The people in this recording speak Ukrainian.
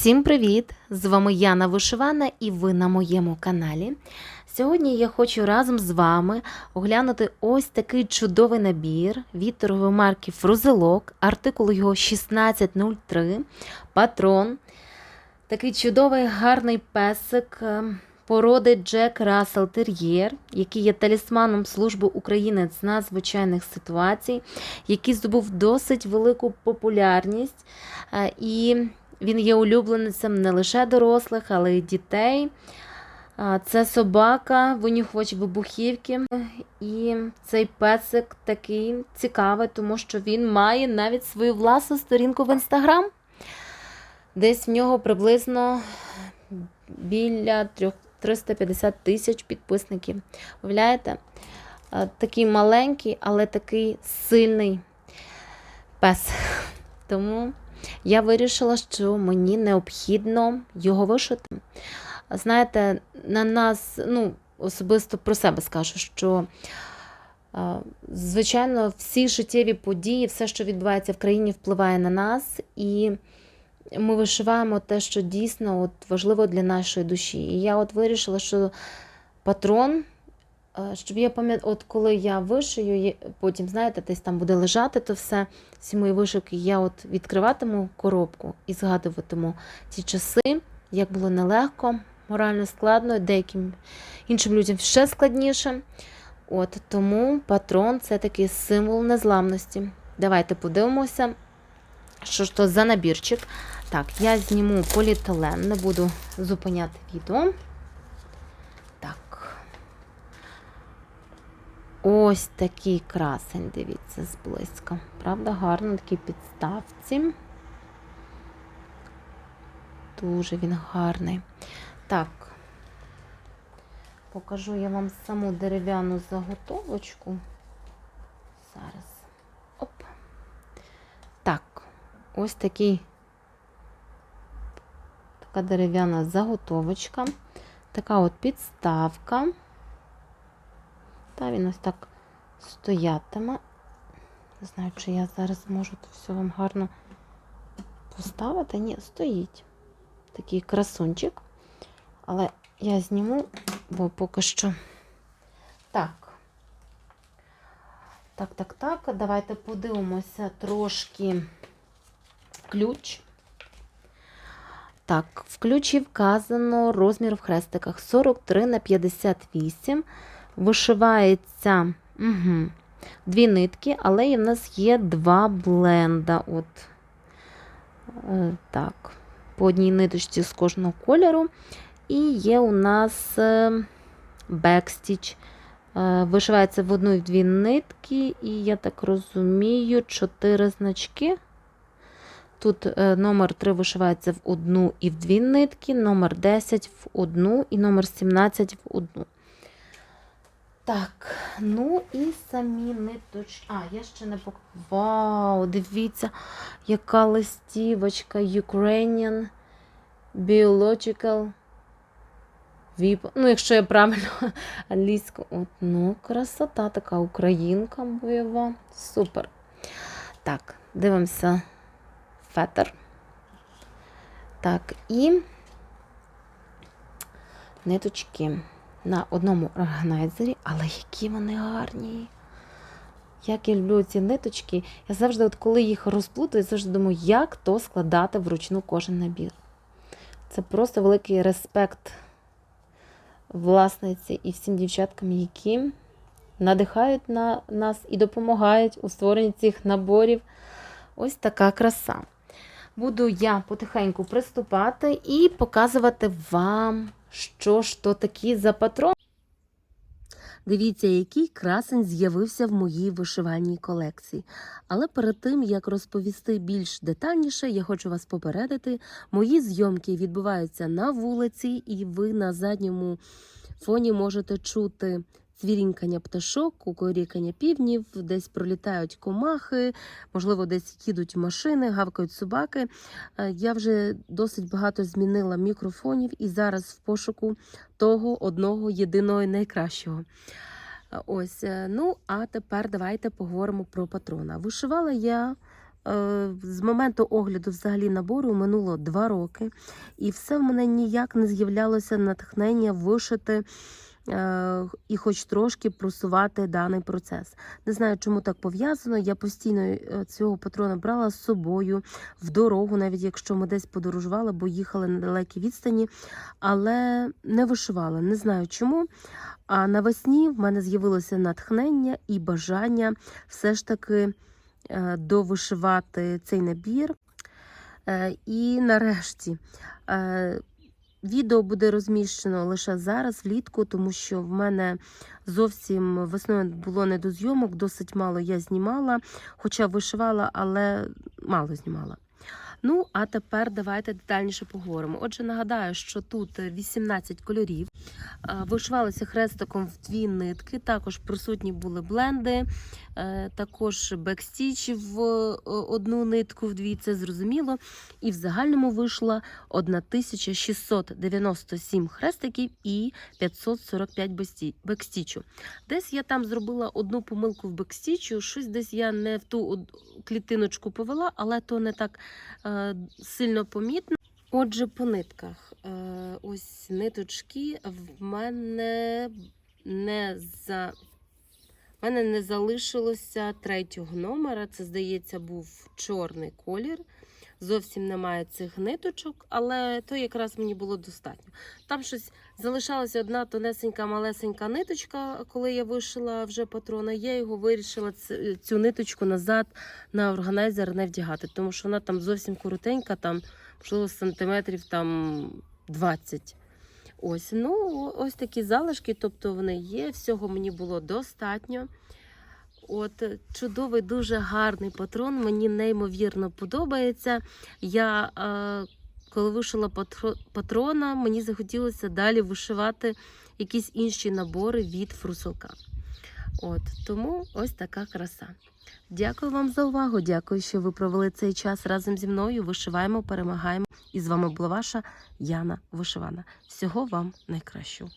Всім привіт! З вами Яна Вишивана і ви на моєму каналі. Сьогодні я хочу разом з вами оглянути ось такий чудовий набір від торгової марки Фрузелок, артикул його 1603, патрон. Такий чудовий гарний песик е, породи Джек Рассел Тер'єр, який є талісманом Служби України з надзвичайних ситуацій, який здобув досить велику популярність. Е, І він є улюбленцем не лише дорослих, але й дітей. Це собака, винюхувач вибухівки. І цей песик такий цікавий, тому що він має навіть свою власну сторінку в інстаграм. Десь в нього приблизно біля трьох- 350 тисяч підписників. Уявляєте? Такий маленький, але такий сильний пес. Тому я вирішила, що мені необхідно його вишити. Знаєте, на нас, ну, особисто про себе скажу, що, звичайно, всі життєві події, все, що відбувається в країні, впливає на нас, і ми вишиваємо те, що дійсно от, важливо для нашої душі. І я от вирішила, що патрон. Е, Щоб я пам'ятала, от коли я вишию, потім, знаєте, десь там буде лежати то все, всі мої вишивки, я от відкриватиму коробку і згадуватиму ті часи, як було нелегко, морально складно, деяким іншим людям ще складніше. От тому патрон це такий символ незламності. Давайте подивимося, що ж то за набірчик. Так, я зніму поліетилен, не буду зупиняти відео. Так. Ось такий красень, дивіться, зблизька. Правда, гарно такий підставці. Дуже він гарний. Так, покажу я вам саму дерев'яну заготовочку. Зараз. Оп. Так, ось такий така дерев'яна заготовочка. Така от підставка. Та він ось так стоятиме. Не знаю, чи я зараз можу тут все вам гарно поставити. Ні, стоїть. Такий красунчик. Але я зніму, бо поки що. Так. Так, так, так. Давайте подивимося трошки ключ. Так, в ключі вказано розмір в хрестиках 43 на 58. Вишивається угу, дві нитки, але в нас є два бленда. От. Е, так, по одній ниточці з кожного кольору. І є у нас е, бекстіч. Е, Вишивається в одну і в дві нитки, і я так розумію, чотири значки. Тут номер 3 вишивається в одну і в дві нитки, номер 10 в одну і номер 17 в одну. Так, ну і самі ниточки. А, я ще не пок... Вау, дивіться, яка листівочка Ukrainian Biological Vip. Ну, якщо я правильно англійську. От, ну, красота така українка бойова. Супер. Так, дивимося фетр. Так, і ниточки на одному органайзері, але які вони гарні. Як я люблю ці ниточки. Я завжди, от коли їх розплутаю, завжди думаю, як то складати вручну кожен набір. Це просто великий респект власниці і всім дівчаткам, які надихають на нас і допомагають у створенні цих наборів. Ось така краса. Буду я потихеньку приступати і показувати вам, що ж то такі за патрон. Дивіться, який красень з'явився в моїй вишивальній колекції. Але перед тим, як розповісти більш детальніше, я хочу вас попередити. Мої зйомки відбуваються на вулиці, і ви на задньому фоні можете чути цвірінькання пташок, кукурікання півнів, десь пролітають комахи, можливо, десь їдуть машини, гавкають собаки. Е, Я вже досить багато змінила мікрофонів і зараз в пошуку того одного єдиного і найкращого. Е, Ось, е, ну а тепер давайте поговоримо про патрона. Вишивала я З моменту огляду взагалі набору минуло два роки, і все в мене ніяк не з'являлося натхнення вишити і хоч трошки просувати даний процес. Не знаю, чому так пов'язано. Я постійно е, цього патрона брала з собою в дорогу, навіть якщо ми десь подорожували, бо їхали на далекі відстані, але не вишивала. Не знаю чому. А навесні в мене з'явилося натхнення і бажання все ж таки е, довишивати цей набір. Е, І нарешті е, відео буде розміщено лише зараз, влітку, тому що в мене зовсім весною було не до зйомок, досить мало я знімала, хоча вишивала, але мало знімала. Ну, а тепер давайте детальніше поговоримо. Отже, нагадаю, що тут 18 кольорів. Е, Вишивалися хрестиком в дві нитки. Також присутні були бленди, е, також бекстіч в е, одну нитку, в дві, це зрозуміло. І в загальному вийшло 1697 хрестиків і 545 бекстічу. Десь я там зробила одну помилку в бекстічу, щось десь я не в ту клітиночку повела, але то не так сильно помітно. Отже, по нитках. Е, ось ниточки в мене не за. В мене не залишилося третього номера. Це, здається, був чорний колір. Зовсім немає цих ниточок, але то якраз мені було достатньо. Там щось залишалася одна тонесенька, малесенька ниточка, коли я вишила вже патрона. Я його вирішила цю ниточку назад на органайзер не вдягати, тому що вона там зовсім коротенька, там можливо сантиметрів там 20. Ось, ну, ось такі залишки, тобто вони є. Всього мені було достатньо. От е, чудовий, дуже гарний патрон. Мені неймовірно подобається. Я е, коли вишила патрона, мені захотілося далі вишивати якісь інші набори від фрусалка. От тому ось така краса. Дякую вам за увагу. Дякую, що ви провели цей час разом зі мною. Вишиваємо, перемагаємо. І з вами була ваша Яна Вишивана. Всього вам найкращого.